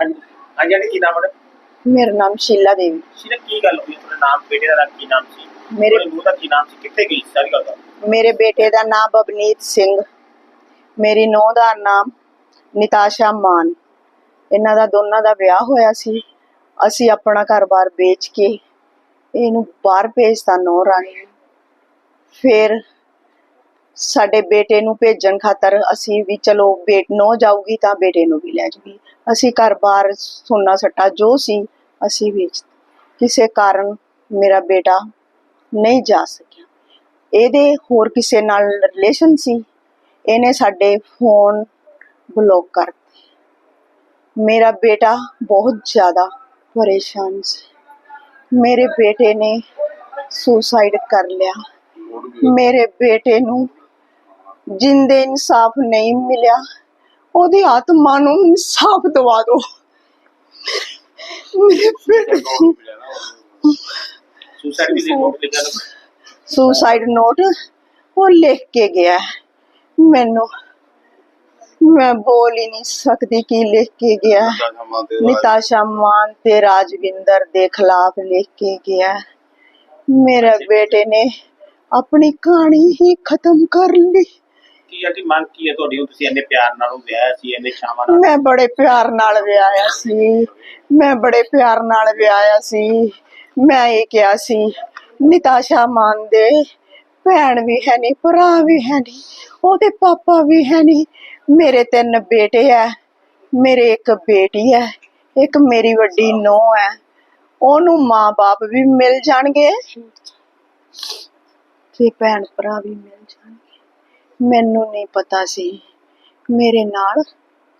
ਹਾਂਜੀ। ਹਾਂਜੀ ਆਂਟੀ ਕੀ ਨਾਮ ਹੈ? ਮੇਰਾ ਨਾਮ ਸ਼ੀਲਾ ਦੇਵੀ। ਸ਼ੀਲਾ ਕੀ ਗੱਲ ਹੋਈ? ਤੁਹਾਡਾ ਨਾਮ ਬੇਟੇ ਦਾ ਕੀ ਨਾਮ ਸੀ? ਮੇਰੇ- ਤੁਹਾਡੇ ਨੂੰਹ ਦਾ ਕੀ ਨਾਮ ਸੀ? ਕਿੱਥੇ ਗਈ ਸੀ? ਸਾਰੀ ਗੱਲ ਦੱਸੋ? ਮੇਰੇ ਬੇਟੇ ਦਾ ਨਾਮ ਬਬਨੀਤ ਸਿੰਘ। ਮੇਰੀ ਨੂੰਹ ਦਾ ਨਾਮ ਨਿਤਾਸ਼ਾ ਮਾਨ। ਇਹਨਾਂ ਦਾ ਦੋਨਾਂ ਦਾ ਵਿਆਹ ਹੋਇਆ ਸੀ। ਅਸੀਂ ਆਪਣਾ ਘਰ-ਬਾਰ ਵੇਚ ਕੇ ਇਹਨੂੰ ਬਾਹਰ ਭੇਜਤਾ ਨੌ ਨੂੰ। ਫਿਰ ਸਾਡੇ ਬੇਟੇ ਨੂੰ ਭੇਜਣ ਖਾਤਰ ਅਸੀਂ ਵੀ ਚਲੋ ਬੇਟ ਨੋ ਜਾਊਗੀ ਤਾਂ ਬੇਟੇ ਨੂੰ ਵੀ ਲੈ ਜੂਗੀ। ਅਸੀਂ ਘਰ-ਬਾਰ ਸੋਨਾ ਸੱਟਾ ਜੋ ਸੀ ਅਸੀਂ ਵੇਚ ਕਿਸੇ ਕਾਰਨ ਮੇਰਾ ਬੇਟਾ ਨਹੀਂ ਜਾ ਸਕਿਆ। ਇਹਦੇ ਹੋਰ ਕਿਸੇ ਨਾਲ ਰਿਲੇਸ਼ਨ ਸੀ? ਇਹਨੇ ਸਾਡੇ ਫੋਨ ਬਲੌਕ ਕਰ ਮੇਰਾ ਬੇਟਾ ਬਹੁਤ ਜ਼ਿਆਦਾ ਪਰੇਸ਼ਾਨ ਸੀ। ਮੇਰੇ ਬੇਟੇ ਨੇ ਸੁਸਾਈਡ ਕਰ ਲਿਆ। ਮੇਰੇ ਬੇਟੇ ਨੂੰ ਜਿੰਦੇ ਇਨਸਾਫ ਨਹੀਂ ਮਿਲਿਆ ਉਹਦੀ ਆਤਮਾ ਨੂੰ ਇਨਸਾਫ ਦਵਾ ਦਿਓ ਮੇਰੇ ਬੇਟੇ ਨੂੰ ਸੁਸਾਈਡ ਦੀ ਰਿਪੋਰਟ ਲਿਖਿਆ ਤਾਂ ਸੁਸਾਈਡ ਨੋਟ ਉਹ ਲਿਖ ਕੇ ਗਿਆ। ਮੈਨੂੰ ਮੈਂ ਬੋਲ ਹੀ ਨਹੀਂ ਸਕਦੀ ਕੀ ਲਿਖ ਕੇ ਗਿਆ। ਨਿਤਾਸ਼ਾ ਮਾਨ ਤੇ ਰਾਜਵਿੰਦਰ ਦੇ ਖਿਲਾਫ ਲਿਖ ਕੇ ਗਿਆ। ਮੇਰੇ ਬੇਟੇ ਨੇ ਆਪਣੀ ਕਹਾਣੀ ਹੀ ਖਤਮ ਕਰ ਲਈ ਕੀ ਆਂਟੀ ਮੰਗ ਕੀ ਹੈ ਤੁਹਾਡੀ? ਹੁਣ ਤੁਸੀਂ ਇੰਨੇ ਪਿਆਰ ਨਾਲ ਉਹ ਵਿਆਹਿਆ ਸੀ, ਇੰਨੇ ਚਾਵਾਂ ਨਾਲ। ਮੈਂ ਬੜੇ ਪਿਆਰ ਨਾਲ ਵਿਆਹਿਆ ਸੀ। ਮੈਂ ਬੜੇ ਪਿਆਰ ਨਾਲ ਵਿਆਹਿਆ ਸੀ। ਮੈਂ ਇਹ ਕਿਹਾ ਸੀ ਨਿਤਾਸ਼ਾ ਮਾਨ ਦੇ ਭੈਣ ਵੀ ਹੈ ਨਹੀਂ ਭਰਾ ਵੀ ਹੈ ਨਹੀਂ ਉਹਦੇ ਪਾਪਾ ਵੀ ਹੈ ਨਹੀਂ ਮੇਰੇ ਤਿੰਨ ਬੇਟੇ ਐ, ਮੇਰੇ ਇੱਕ ਬੇਟੀ ਹੈ ਇੱਕ ਮੇਰੀ ਵੱਡੀ ਨੂੰਹ ਹੈ ਉਹਨੂੰ ਮਾਂ-ਬਾਪ ਵੀ ਮਿਲ ਜਾਣਗੇ ਤੇ ਭੈਣ ਭਰਾ ਵੀ ਮਿਲ ਜਾਣਗੇ। ਮੈਨੂੰ ਨਹੀਂ ਪਤਾ ਸੀ। ਮੇਰੇ ਨਾਲ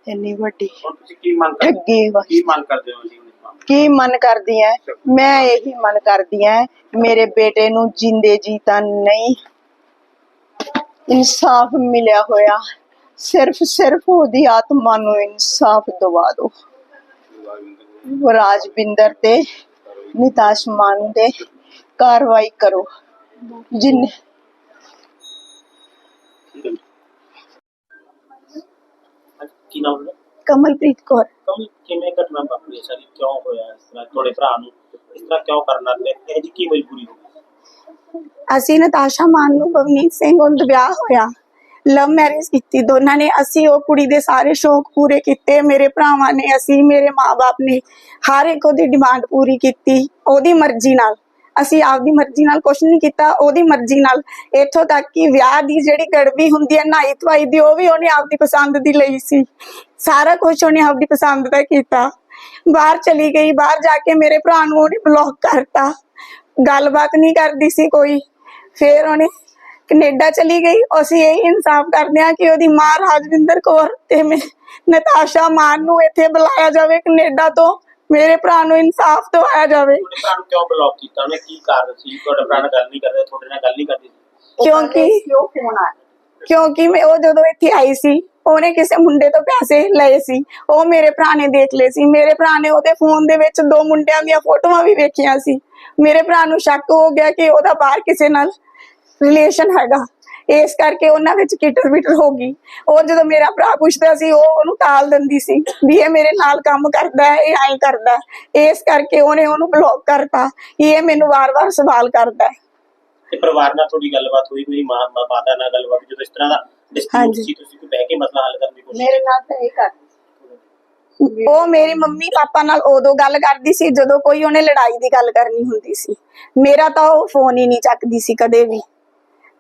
ਇੰਨੀ ਵੱਡੀ ਹੁਣ ਤੁਸੀਂ ਕੀ ਮੰਗ ਕਰਦੇ ਠੱਗੀ ਵਾ ਕੀ ਮੰਗ ਕਰਦੇ ਹੋ ਜੀ ਹੁਣ ਇਸ ਮਾਮਲੇ ਕੀ ਮਨ ਕਰਦੀ ਐ? ਮੈਂ ਇਹੀ ਮਨ ਕਰਦੀ ਐ ਮੇਰੇ ਬੇਟੇ ਨੂੰ ਜਿੰਦੇ ਜੀ ਤਾਂ ਨਹੀਂ ਇਨਸਾਫ ਮਿਲਿਆ ਹੋਇਆ। ਸਿਰਫ ਸਿਰਫ ਉਹਦੀ ਆਤਮਾ ਨੂੰ ਇਨਸਾਫ ਦਵਾ ਦਿਓ ਰਾਜਵਿੰਦਰ ਤੇ ਨਿਤਾਸ਼ ਮਾਨ ਦੇ ਕਾਰਵਾਈ ਕਰੋ। ਜਿਨ ਕੀ ਨਾਮ ਹੈ? ਕਮਲਪ੍ਰੀਤ ਕੌਰ। ਕਮ ਕਿਵੇਂ ਘਟਨਾ ਵਾਪਰੀ ਹੈ ਸਾਰੀ? ਕਿਉਂ ਹੋਇਆ ਇਸ ਤਰ੍ਹਾਂ? ਤੁਹਾਡੇ ਭਰਾ ਨੂੰ ਇਸ ਤਰ੍ਹਾਂ ਕਿਉਂ ਕਰਨਾ ਪਿਆ ਇਹ ਜੀ ਕੀ ਮਜਬੂਰੀ ਹੋ ਗਈ? ਅਸੀਂ ਨਤਾਸ਼ਾ ਮਾਨ ਨੂੰ ਬਵਨੀਤ ਸਿੰਘ ਨਾਲ ਵਿਆਹ ਹੋਇਆ। ਲਵ ਮੈਰਿਜ ਕੀਤੀ। ਦੋਨਾਂ ਨੇ ਅਸੀਂ ਉਹ ਕੁੜੀ ਦੇ ਸਾਰੇ ਸ਼ੌਕ ਪੂਰੇ ਕੀਤੇ। ਮੇਰੇ ਭਰਾਵਾਂ ਨੇ ਅਸੀਂ ਮੇਰੇ ਮਾਪੇ ਨੇ ਹਰ ਇੱਕ ਉਹਦੀ ਡਿਮਾਂਡ ਪੂਰੀ ਕੀਤੀ ਉਹਦੀ ਮਰਜ਼ੀ ਨਾਲ। ਅਸੀਂ ਆਪਦੀ ਮਰਜ਼ੀ ਨਾਲ ਕੁਝ ਨਹੀਂ ਕੀਤਾ, ਉਹਦੀ ਮਰਜ਼ੀ ਨਾਲ। ਇੱਥੋਂ ਤੱਕ ਕਿ ਵਿਆਹ ਦੀ ਜਿਹੜੀ ਗੜਵੀ ਹੁੰਦੀ ਹੈ ਨਾਈ ਧਵਾਈ ਦੀ, ਉਹ ਵੀ ਉਹਨੇ ਆਪਦੀ ਪਸੰਦ ਦੀ ਲਈ ਸੀ। ਸਾਰਾ ਕੁਝ ਉਹਨੇ ਆਪਦੀ ਪਸੰਦ ਦਾ ਕੀਤਾ। ਬਾਹਰ ਚਲੀ ਗਈ, ਬਾਹਰ ਜਾ ਕੇ ਮੇਰੇ ਭਰਾ ਨੂੰ ਉਹਨੇ ਬਲੌਕ ਕਰਤਾ। ਗੱਲਬਾਤ ਨਹੀਂ ਕਰਦੀ ਸੀ ਕੋਈ। ਫੇਰ ਉਹਨੇ ਕੈਨੇਡਾ ਚਲੀ ਗਈ। ਅਸੀਂ ਇਹ ਇਨਸਾਫ ਕਰਦੇ ਹਾਂ ਕਿ ਉਹਦੀ ਮਾਂ ਰਾਜਵਿੰਦਰ ਕੌਰ ਤੇ ਮੈਂ ਨਤਾਸ਼ਾ ਮਾਨ ਨੂੰ ਇੱਥੇ ਬੁਲਾਇਆ ਜਾਵੇ ਕੈਨੇਡਾ ਤੋਂ। ਮੇਰੇ ਭਰਾ ਨੂੰ ਇਨਸਾਫ ਦਿਵਾਇਆ ਜਾਵੇ। ਤੁਹਾਡੇ ਭਰਾ ਨੂੰ ਕਿਉਂ ਬਲੌਕ ਕੀਤਾ? ਉਹਨੇ ਕੀ ਕਾਰਨ ਸੀ ਤੁਹਾਡੇ ਭਰਾ ਨਾਲ ਗੱਲ ਨਹੀਂ ਕਰਦਾ ਤੁਹਾਡੇ ਨਾਲ ਗੱਲ ਨਹੀਂ ਕਰਦੀ। ਕਿਉਂਕਿ ਕਿਉਂ ਫੋਨ ਆਇਆ। ਕਿਉਂਕਿ ਮੈਂ ਉਹ ਜਦੋਂ ਇੱਥੇ ਆਈ ਸੀ ਉਹਨੇ ਕਿਸੇ ਮੁੰਡੇ ਤੋਂ ਪੈਸੇ ਲਏ ਸੀ। ਉਹ ਮੇਰੇ ਭਰਾ ਨੇ ਦੇਖ ਲਏ ਸੀ। ਮੇਰੇ ਭਰਾ ਨੇ ਉਹਦੇ ਫੋਨ ਦੇ ਵਿੱਚ ਦੋ ਮੁੰਡਿਆਂ ਦੀਆਂ ਫੋਟੋਆਂ ਵੀ ਵੇਖੀਆਂ ਸੀ। ਮੇਰੇ ਭਰਾ ਨੂੰ ਸ਼ੱਕ ਹੋ ਗਿਆ ਕਿ ਉਹਦਾ ਬਾਹਰ ਕਿਸੇ ਨਾਲ ਰਿਲੇਸ਼ਨ ਹੈਗਾ। ਇਸ ਕਰਕੇ ਉਹਨਾਂ ਵਿੱਚ ਕਿਟਰ ਬਿਟਰ ਹੋ ਗਈ। ਉਹ ਜਦੋਂ ਮੇਰਾ ਭਰਾ ਪੁੱਛਦਾ ਸੀ ਉਹ ਉਹਨੂੰ ਟਾਲ ਦਿੰਦੀ ਸੀ ਵੀ ਇਹ ਮੇਰੇ ਨਾਲ ਕੰਮ ਕਰਦਾ ਹੈ ਇਹ ਐਂ ਕਰਦਾ ਹੈ। ਇਸ ਕਰਕੇ ਉਹਨੇ ਉਹਨੂੰ ਬਲੌਕ ਕਰਤਾ ਕਿ ਇਹ ਮੈਨੂੰ ਵਾਰ-ਵਾਰ ਸਵਾਲ ਕਰਦਾ ਹੈ। ਤੇ ਪਰਿਵਾਰ ਨਾਲ ਤੁਹਾਡੀ ਗੱਲਬਾਤ ਹੋਈ ਕੋਈ ਮਾਂ ਮਾਤਾ ਨਾਲ ਗੱਲਬਾਤ ਜਦੋਂ ਇਸ ਤਰ੍ਹਾਂ ਦਾ ਡਿਸਪਿਊਟ। ਸੀ ਤੁਸੀਂ ਕੋਈ ਬਹਿ ਕੇ ਮਸਲਾ ਹੱਲ ਕਰਨ ਦੀ ਕੋਸ਼ਿਸ਼ ਮੇਰੇ ਨਾਲ ਤਾਂ ਇਹ ਕਰ ਉਹ ਮੇਰੀ ਮੰਮੀ ਪਾਪਾ ਨਾਲ ਉਦੋਂ ਗੱਲ ਕਰਦੀ ਸੀ ਜਦੋਂ ਕੋਈ ਉਹਨੇ ਲੜਾਈ ਦੀ ਗੱਲ ਕਰਨੀ ਹੁੰਦੀ ਸੀ। ਮੇਰਾ ਤਾਂ ਉਹ ਫੋਨ ਹੀ ਨਹੀਂ ਚੱਕਦੀ ਸੀ ਕਦੇ ਵੀ।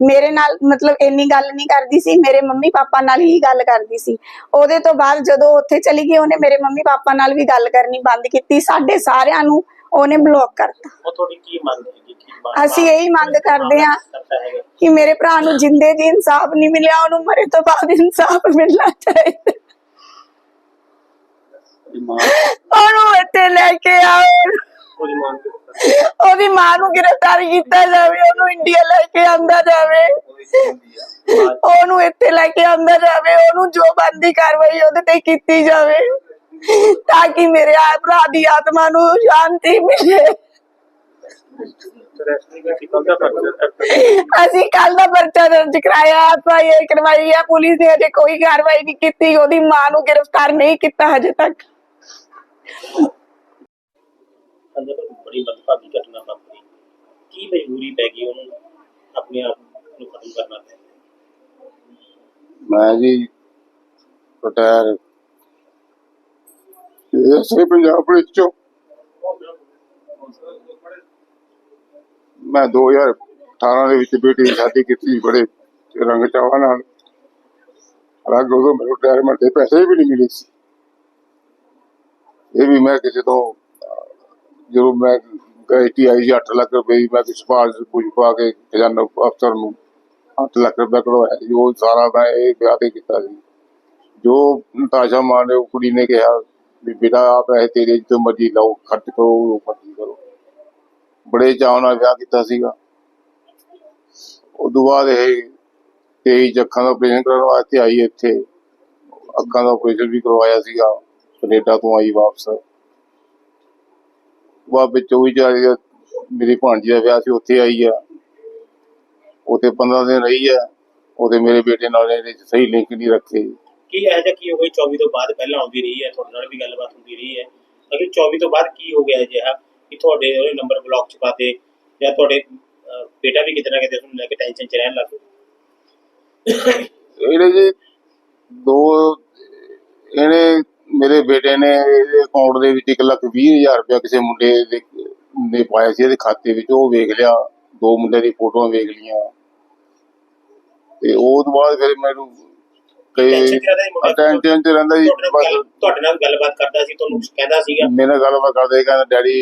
ਮੇਰੇ ਨਾਲ ਮਤਲਬ ਇੰਨੀ ਗੱਲ ਨਹੀਂ ਕਰਦੀ ਸੀ ਮੇਰੇ ਮੰਮੀ ਪਾਪਾ ਨਾਲ ਹੀ ਗੱਲ ਕਰਦੀ ਸੀ। ਉਹਦੇ ਤੋਂ ਬਾਅਦ ਜਦੋਂ ਉੱਥੇ ਚਲੀ ਗਈ ਉਹਨੇ ਮੇਰੇ ਮੰਮੀ ਪਾਪਾ ਨਾਲ ਵੀ ਗੱਲ ਕਰਨੀ ਬੰਦ ਕੀਤੀ। ਸਾਡੇ ਸਾਰਿਆਂ ਨੂੰ ਉਹਨੇ ਬਲੌਕ ਕਰਤਾ। ਉਹ ਤੁਹਾਡੀ ਕੀ ਮੰਗ ਹੈਗੀ ਕੀ ਮੰਗ- ਅਸੀਂ ਇਹੀ ਮੰਗ ਕਰਦੇ ਹੈਗਾ। ਕਿ ਮੇਰੇ ਭਰਾ ਨੂੰ ਜਿੰਦੇ ਜੀ ਇਨਸਾਫ ਨਹੀਂ ਮਿਲਿਆ ਉਹਨੂੰ ਮਰੇ ਤੋਂ ਬਾਅਦ ਇਨਸਾਫ ਮਿਲਣਾ ਚਾਹੀਦਾ। ਉਹਨੂੰ ਇੱਥੇ ਲੈ ਕੇ ਆਓ। ਉਹਦੀ ਮਾਂ ਨੂੰ ਗ੍ਰਿਫਤਾਰ ਕੀਤਾ ਜਾਵੇ ਉਹਨੂੰ ਇੰਡੀਆ ਲੈ ਕੇ ਆਂਦਾ ਜਾਵੇ। ਉਹਨੂੰ ਇੱਥੇ ਲੈ ਕੇ ਆਂਦਾ ਜਾਵੇ ਉਹਨੂੰ ਜੋ ਬੰਦੀ ਕਾਰਵਾਈ ਉਹਦੇ ਤੇ ਕੀਤੀ ਜਾਵੇ ਤਾਂ ਕਿ ਮੇਰੇ ਆ ਭਰਾ ਦੀ ਆਤਮਾ ਨੂੰ ਸ਼ਾਂਤੀ ਮਿਲੇ। ਅਸੀਂ ਕੱਲ ਦਾ ਪਰਚਾ ਦਰਜ ਕਰਾਇਆ ਆਪਾਂ ਇਹ ਕਰਵਾਈ ਹੈ ਪੁਲਿਸ ਨੇ ਅਜੇ ਕੋਈ ਕਾਰਵਾਈ ਨਹੀਂ ਕੀਤੀ ਉਹਦੀ ਮਾਂ ਨੂੰ ਗ੍ਰਿਫਤਾਰ ਨਹੀਂ ਕੀਤਾ ਹਜੇ ਤੱਕ। ਬੜੀ ਮੰਦਭਾਗੀ ਘਟਨਾ ਵਾਪਰੀ। ਕੀ ਮਜਬੂਰੀ ਪੈ ਗਈ ਉਹਨੂੰ ਆਪਣੇ ਆਪ ਨੂੰ ਖਤਮ ਕਰਨਾ ਪਿਆ ਮੈਂ ਜੀ ਰਿਟਾਇਰ ਇਸੇ ਪੰਜਾਬ ਪੁਲਿਸ ਚੋਂ ਮੈਂ 2018 ਦੇ ਵਿੱਚ ਬੇਟੀ ਦੀ ਸ਼ਾਦੀ ਕੀਤੀ ਬੜੇ ਰੰਗ ਚਾਵਾਂ ਨਾਲ। ਹਾਲਾਂਕਿ ਉਦੋਂ ਮੈਨੂੰ ਰਿਟਾਇਰਮੈਂਟ ਦੇ ਪੈਸੇ ਵੀ ਨਹੀਂ ਮਿਲੇ ਸੀ। ਇਹ ਵੀ ਮੈਂ ਕਿਸੇ ਤੋਂ ਜਦੋਂ ਮੈਂ ਗਾਇਟੀ ਆਈ ਸੀ 8 ਲੱਖ ਰੁਪਏ ਦੀ, ਮੈਂ ਕਿਸੇ ਸਿਫਾਰਿਸ਼ ਕੁਝ ਪਾ ਕੇ ਖਜ਼ਾਨਾ ਅਫਸਰ ਨੂੰ 8 ਲੱਖ ਰੁਪਏ ਕਢਵਾਇਆ ਸੀ। ਉਹ ਸਾਰਾ ਮੈਂ ਇਹ ਵਿਆਹ ਤੇ ਕੀਤਾ ਸੀ। ਜੋ ਨਤਾਸ਼ਾ ਮਾਂ ਨੇ, ਉਹ ਕੁੜੀ ਨੇ ਕਿਹਾ ਵੀ ਬੇਟਾ ਆ ਪੈਸੇ ਤੇਰੇ ਜਿੱਥੇ ਮਰਜ਼ੀ ਲਾਓ, ਖਰਚ ਕਰੋ ਉਹ ਮਰਜ਼ੀ ਕਰੋ। ਬੜੇ ਚਾਅ ਨਾਲ ਵਿਆਹ ਕੀਤਾ ਸੀਗਾ। ਉਦੋਂ ਬਾਅਦ ਇਹ ਤੇਈ ਅੱਖਾਂ ਦਾ ਆਪਰੇਸ਼ਨ ਕਰਨ ਵਾਸਤੇ ਆਈ ਇੱਥੇ। ਅੱਖਾਂ ਦਾ ਆਪਰੇਸ਼ਨ ਵੀ ਕਰਵਾਇਆ ਸੀਗਾ। ਕੈਨੇਡਾ ਤੋਂ ਆਈ ਵਾਪਸ। ਉਹ ਵੀ ਜਾਰੀ ਮੇਰੀ ਭਾਣਜੀ ਦਾ ਵਿਆਹ ਸੀ ਉੱਥੇ ਆਈ ਆ। ਉੱਥੇ 15 ਦਿਨ ਰਹੀ ਆ। ਉਹਦੇ ਮੇਰੇ ਬੇਟੇ ਨਾਲ ਇਹਨੇ ਸਹੀ ਲਿੰਕ ਨਹੀਂ ਰੱਖੇ। ਕੀ ਇਹੋ ਜਿਹਾ ਕੀ ਹੋ ਗਿਆ? 24 ਤੋਂ ਬਾਅਦ ਪਹਿਲਾਂ ਆਉਂਦੀ ਰਹੀ ਹੈ ਤੁਹਾਡੇ ਨਾਲ ਵੀ ਗੱਲਬਾਤ ਹੁੰਦੀ ਰਹੀ ਹੈ। ਅਗਰ 24 ਤੋਂ ਬਾਅਦ ਕੀ ਹੋ ਗਿਆ ਅਜਿਹਾ ਕਿ ਤੁਹਾਡੇ ਉਹਨੇ ਨੰਬਰ ਬਲੌਕ ਚ ਪਾਤੇ ਜਾਂ ਤੁਹਾਡੇ ਬੇਟਾ ਵੀ ਕਿਤੇ ਨਾ ਕਿਤੇ ਤੁਹਾਨੂੰ ਲੈ ਕੇ ਟੈਨਸ਼ਨ ਚ ਰਹਿਣ ਲੱਗ ਇਹਨੇ ਜੀ ਦੋ ਇਹਨੇ ਮੇਰੇ ਬੇਟੇ ਨੇ ਇਹਦੇ ਅਕਾਊਂਟ ਦੇ ਵਿੱਚ 1 ਲੱਖ ਵੀਹ ਹਜ਼ਾਰ ਰੁਪਇਆ ਕਿਸੇ ਮੁੰਡੇ ਦੇ ਨੇ ਪਾਇਆ ਸੀ ਇਹਦੇ ਖਾਤੇ ਵਿੱਚ ਉਹ ਵੇਖ ਲਿਆ ਦੋ ਮੁੰਡੇ ਦੀ ਫੋਟੋਆਂ ਵੇਖ ਲਈਆਂ। ਤੇ ਉਹ ਤੋਂ ਬਾਅਦ ਫਿਰ ਮੈਨੂੰ ਕਈ? ਅਟੈਂਸ਼ਨ ਚ ਰਹਿੰਦਾ ਜੀ ਤੁਹਾਡੇ ਨਾਲ ਬਸ ਗੱਲ- ਤੁਹਾਡੇ ਨਾਲ ਗੱਲਬਾਤ ਕਰਦਾ ਸੀ ਤੁਹਾਨੂੰ ਕਹਿੰਦਾ ਸੀਗਾ? ਮੇਰੇ ਨਾਲ ਗੱਲਬਾਤ ਕਰਦੇ ਕਹਿੰਦਾ ਡੈਡੀ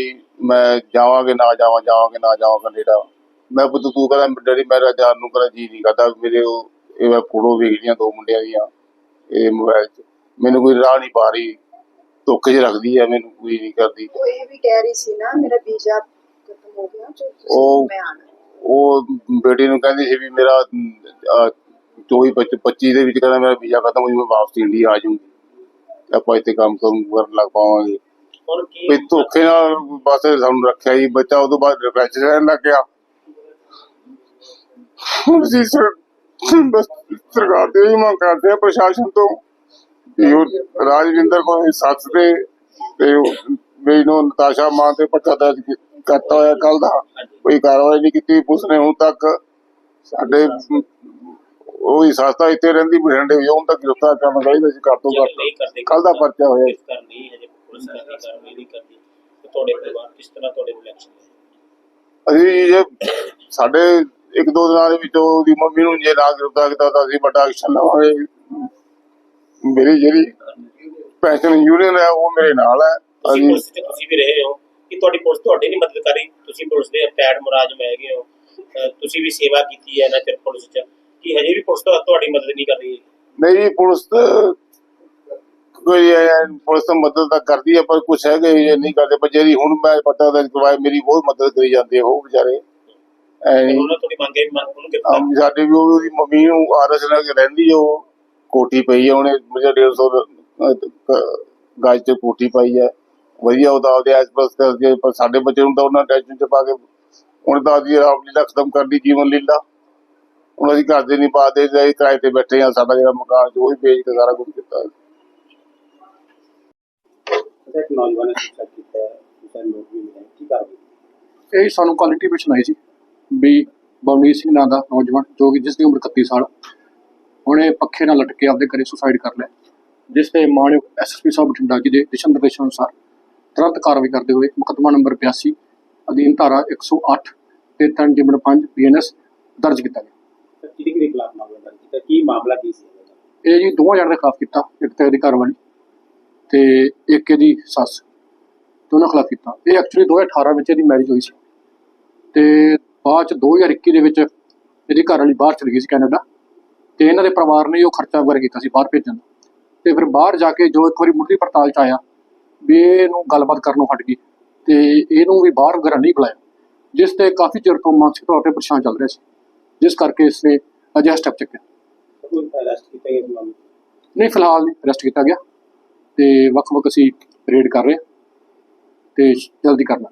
ਮੈਂ ਜਾਵਾਂਗੇ ਨਾ ਜਾਵਾਂ ਜਾਵਾਂਗੇ ਨਾ ਜਾਵਾਂ ਕੈਨੇਡਾ ਮੈਂ ਪੁੱਤ ਤੂੰ ਕਹਿੰਦਾ ਡੈਡੀ ਮੇਰਾ ਜਾਣ ਨੂੰ ਕਹਿੰਦਾ ਜੀ ਨਹੀਂ ਕਰਦਾ ਮੇਰੇ ਉਹ ਇਹ ਮੈਂ ਫੋਟੋ ਵੇਖ ਲਈਆਂ ਦੋ ਮੁੰਡਿਆਂ ਦੀਆਂ ਇਹ ਮੋਬਾਈਲ 'ਚ। ਮੈਨੂੰ ਕੋਈ ਰਾਹ ਨਹੀਂ ਪਾ ਰਹੀ ਧੋਖੇ 'ਚ ਰੱਖਦੀ ਹੈ ਮੈਨੂੰ ਕੋਈ ਨਹੀਂ ਕਰਦੀ। ਉਹ ਇਹ ਵੀ ਕਹਿ ਰਹੀ ਸੀ ਨਾ ਮੇਰਾ ਵੀਜ਼ਾ ਖਤਮ ਹੋ ਗਿਆ ਜੋ ਉਹ- ਮੈਂ ਆਣਾ। ਉਹ ਬੇਟੀ ਨੂੰ ਕਹਿੰਦੀ ਸੀ ਵੀ ਮੇਰਾ 24 25 ਦੇ ਵਿੱਚ ਕਹਿੰਦਾ ਮੇਰਾ ਵੀਜ਼ਾ ਖਤਮ ਹੋ ਜੂ ਮੈਂ ਵਾਪਸ ਇੰਡੀਆ ਆ ਜਾਊਂਗੀ। ਆਪਾਂ ਇੱਥੇ ਕੰਮ ਕੰਮ ਕਰਨ ਲੱਗ ਪਾਵਾਂਗੇ। ਹੁਣ ਕੀ ਵੀ ਧੋਖੇ ਨਾਲ ਬਸ ਸਾਨੂੰ ਰੱਖਿਆ ਜੀ ਬੱਚਾ ਉਦੋਂ ਬਾਅਦ ਡਿਪਰੈਸ਼ਨ ਰਹਿਣ ਲੱਗ ਗਿਆ। ਹੁਣ ਅਸੀਂ ਸਰ ਬਸ ਸਰਕਾਰ ਤੇ ਹੀ ਮੰਗ ਕਰਦੇ ਆ ਪ੍ਰਸ਼ਾਸਨ ਤੋਂ ਕਿ ਉਹ ਰਾਜਵਿੰਦਰ ਕੋਲ ਸੱਸ ਤੇ ਤੇ ਉਹ ਮੇਰੀ ਨੂੰ ਨਤਾਸ਼ਾ ਮਾਂ ਤੇ ਪੱਕਾ ਦਰਜ ਕਰਤਾ ਹੋਇਆ ਕੱਲ ਦਾ। ਕੋਈ ਕਾਰਵਾਈ ਨਹੀਂ ਕੀਤੀ। ਪੁਲਿਸ ਨੇ ਹੁਣ ਤੱਕ ਸਾਡੇ ਉਹ ਹੀ ਸਸਤਾ ਇੱਥੇ ਰਹਿੰਦੀ ਬਠਿੰਡੇ ਵੀ ਹੁਣ ਤੱਕ ਗ੍ਰਿਫਤਾਰ ਕਰਨਾ ਚਾਹੀਦਾ ਸੀ ਘੱਟ ਤੋਂ ਜੇ ਕਰਦੇ ਕੱਲ ਦਾ ਪਰਚਾ ਹੋਇਆ। ਇਸ ਕਰ ਨਹੀਂ ਹਜੇ ਪੁਲਿਸ ਕਾਰਵਾਈ ਨਹੀਂ ਕਰਦੀ। ਤੇ ਤੁਹਾਡੇ ਪਰਿਵਾਰ ਕਿਸ ਤਰ੍ਹਾਂ ਤੁਹਾਡੇ ਰਿਲੈਕਸ਼ਨ ਅਸੀਂ ਇਹ ਸਾਡੇ ਇੱਕ ਦੋ ਦਿਨਾਂ ਦੇ ਵਿੱਚ ਉਹਦੀ ਮੰਮੀ ਨੂੰ ਜੇ ਨਾ ਗ੍ਰਿਫਤਾਰ ਕੀਤਾ ਤਾਂ ਅਸੀਂ ਵੱਡਾ ਐਕਸ਼ਨ ਲਵਾਂਗੇ। ਮੇਰੀ ਜਿਹੜੀ ਪੈਨਸ਼ਨ ਯੂਨੀਅਨ ਹੈ ਉਹ ਮੇਰੇ ਨਾਲ ਹੈ। ਤੁਸੀਂ ਅਸੀਂ ਪੁਲਿਸ ਤੁਸੀਂ ਵੀ ਰਹੇ ਹੋ। ਕਿ ਤੁਹਾਡੀ ਪੁਲਿਸ ਤੁਹਾਡੀ ਨਹੀਂ ਮਦਦ ਕਰ ਰਹੀ ਤੁਸੀਂ ਪੁਲਿਸ ਦੇ ਅਟੈਡ ਮੁਲਾਜ਼ਮ ਹੈਗੇ ਹੋ। ਅਹ ਤੁਸੀਂ ਵੀ ਸੇਵਾ ਕੀਤੀ ਹੈ ਨਾ ਚਿਰ ਪੁਲਿਸ 'ਚ। ਕਿ ਹਜੇ ਵੀ ਪੁਲਿਸ ਤੁਹਾ- ਤੁਹਾਡੀ ਮਦਦ ਨਹੀਂ ਕਰ ਰਹੀ? ਨਹੀਂ ਪੁਲਿਸ ਤਾਂ ਕੋਈ ਇਹ ਪੁਲਿਸ ਤਾਂ ਮਦਦ ਤਾਂ ਕਰਦੀ ਹੈ ਪਰ ਕੁਛ ਹੈਗੇ ਇਹ ਨਹੀਂ ਕਰਦੇ। ਪਰ ਜਿਹੜੀ ਹੁਣ ਮੈਂ ਪਤਾ ਦਰਜ ਕਰਵਾਇਆ ਮੇਰੀ ਬਹੁਤ ਮਦਦ ਕਰੀ ਜਾਂਦੇ ਆ ਉਹ ਵਿਚਾਰੇ। ਐ ਤੇ ਨਹੀਂ ਉਹਨਾਂ ਮੰਗੇ ਵੀ ਮੰਗ ਉਹਨੂੰ ਕਿੱਦਾਂ ਆਮ ਸਾਡੇ ਵੀ ਉਹਦੀ ਮੰਮੀ ਨੂੰ ਆਰਸ ਨਾਲ ਰਹਿੰਦੀ ਆ ਉਹ ਕੋਠੀ ਪਈ ਆ ਉਹਨੇ ਮੇਰੇ 150 ਗਾਜ ਤੇ ਕੋਠੀ ਪਾਈ ਆ। ਵਧੀਆ ਉਹਦਾ ਉਹਦੇ ਐਸਪਲਸ ਕਰਕੇ ਪਰ ਸਾਡੇ ਬੱਚੇ ਨੂੰ ਤਾਂ ਉਹਨਾਂ ਟੈਨਸ਼ਨ ਚ ਪਾ ਕੇ ਹੁਣ ਤਾਂ ਜੀ ਰਾਮ ਲੀਲਾ ਖਤਮ ਕਰਦੀ ਜੀਵਨ ਲੀਲਾ। ਹੁਣ ਅਸੀਂ ਘਰ ਦੇ ਨਹੀਂ ਪਾਦੇ ਜਾਈ ਕਿਰਾਏ ਤੇ ਬੈਠੇ ਆ ਸਾਡਾ ਜਿਹੜਾ ਮਕਾਨ ਉਹ ਵੀ ਵੇਚ ਕੇ ਸਾਰਾ ਕੁਝ ਕੀਤਾ। ਇੱਕ ਨੌਜਵਾਨ ਨੇ ਸੁਸਾਇਡ ਕੀਤਾ ਹੈ ਵੀ ਕੀ ਇਹ ਸਾਨੂੰ ਕੱਲ੍ਹ ਇੰਟੀਮੇਸ਼ਨ ਆਈ ਸੀ ਵੀ ਬਲਵੀਰ ਸਿੰਘ ਨਾਂ ਦਾ ਨੌਜਵਾਨ ਜੋ ਕਿ ਜਿਸ ਦੀ ਉਮਰ 31 ਸਾਲ ਉਹਨੇ ਪੱਖੇ ਨਾਲ ਲਟਕੇ ਆਪਦੇ ਘਰੇ ਸੁਸਾਈਡ ਕਰ ਲਿਆ ਜਿਸ ਤੇ ਮਾਨਯੋਗ ਐਸਐਸਪੀ ਸਾਹਿਬ ਬਠਿੰਡਾ ਜੀ ਦੇ ਦਿਸ਼ਾ ਨਿਰਦੇਸ਼ਾਂ ਅਨੁਸਾਰ ਤੁਰੰਤ ਕਾਰਵਾਈ ਕਰਦੇ ਹੋਏ ਮੁਕੱਦਮਾ ਨੰਬਰ 82 ਅਧੀਨ ਧਾਰਾ 108 ਤੇ 3 ਜਿਮਨ 5 ਬੀਐਨਐਸ ਦਰਜ ਕੀਤਾ ਗਿਆ। ਕਿਹਦੇ ਕਿਹਦੇ ਖਿਲਾਫ ਮਾਮਲਾ ਦਰਜ ਕੀਤਾ? ਕੀ ਮਾਮਲਾ ਕੀ ਸੀ? ਇਹ ਜੀ ਦੋਵਾਂ ਜਣਿਆਂ ਦੇ ਖਿਲਾਫ ਕੀਤਾ ਇੱਕ ਤੇ ਇਹਦੀ ਘਰਵਾਲੀ ਤੇ ਇੱਕ ਇਹਦੀ ਸੱਸ। ਦੋਨਾਂ ਖਿਲਾਫ ਕੀਤਾ। ਇਹ ਐਕਚੁਅਲੀ 2018 ਵਿੱਚ ਇਹਦੀ ਮੈਰਿਜ ਹੋਈ ਸੀ। ਤੇ ਬਾਅਦ ਚ 2021 ਦੇ ਵਿੱਚ ਇਹਦੀ ਘਰਵਾਲੀ ਬਾਹਰ ਚਲੀ ਗਈ ਸੀ ਕੈਨੇਡਾ। ਤੇ ਇਹਨਾਂ ਦੇ ਪਰਿਵਾਰ ਨੇ ਉਹ ਖਰਚਾ ਵਗੈਰਾ ਕੀਤਾ ਸੀ ਬਾਹਰ ਭੇਜਣ ਦਾ। ਤੇ ਫਿਰ ਬਾਹਰ ਜਾ ਕੇ ਜੋ ਇੱਕ ਵਾਰੀ ਮੁੱਢਲੀ ਪੜਤਾਲ ਚ ਆਇਆ ਵੀ ਇਹਨੂੰ ਗੱਲਬਾਤ ਕਰਨੋਂ ਹਟ ਗਈ ਤੇ ਇਹਨੂੰ ਵੀ ਬਾਹਰ ਵਗੈਰਾ ਨਹੀਂ ਬੁਲਾਇਆ ਜਿਸ ਤੇ ਕਾਫੀ ਚਿਰ ਤੋਂ ਮਾਨਸਿਕ ਤੌਰ ਤੇ ਪਰੇਸ਼ਾਨ ਚੱਲ ਰਿਹਾ ਸੀ ਜਿਸ ਕਰਕੇ ਇਸਨੇ ਅਜਿਹਾ ਸਟੈਪ ਚੱਕਿਆ? ਨਹੀਂ ਫਿਲਹਾਲ ਨਹੀਂ ਅਰੈਸਟ ਕੀਤਾ ਗਿਆ ਤੇ ਵੱਖ-ਵੱਖ ਅਸੀਂ ਰੇਡ ਕਰ ਰਹੇ ਤੇ ਜਲਦੀ ਕਰਨਾ।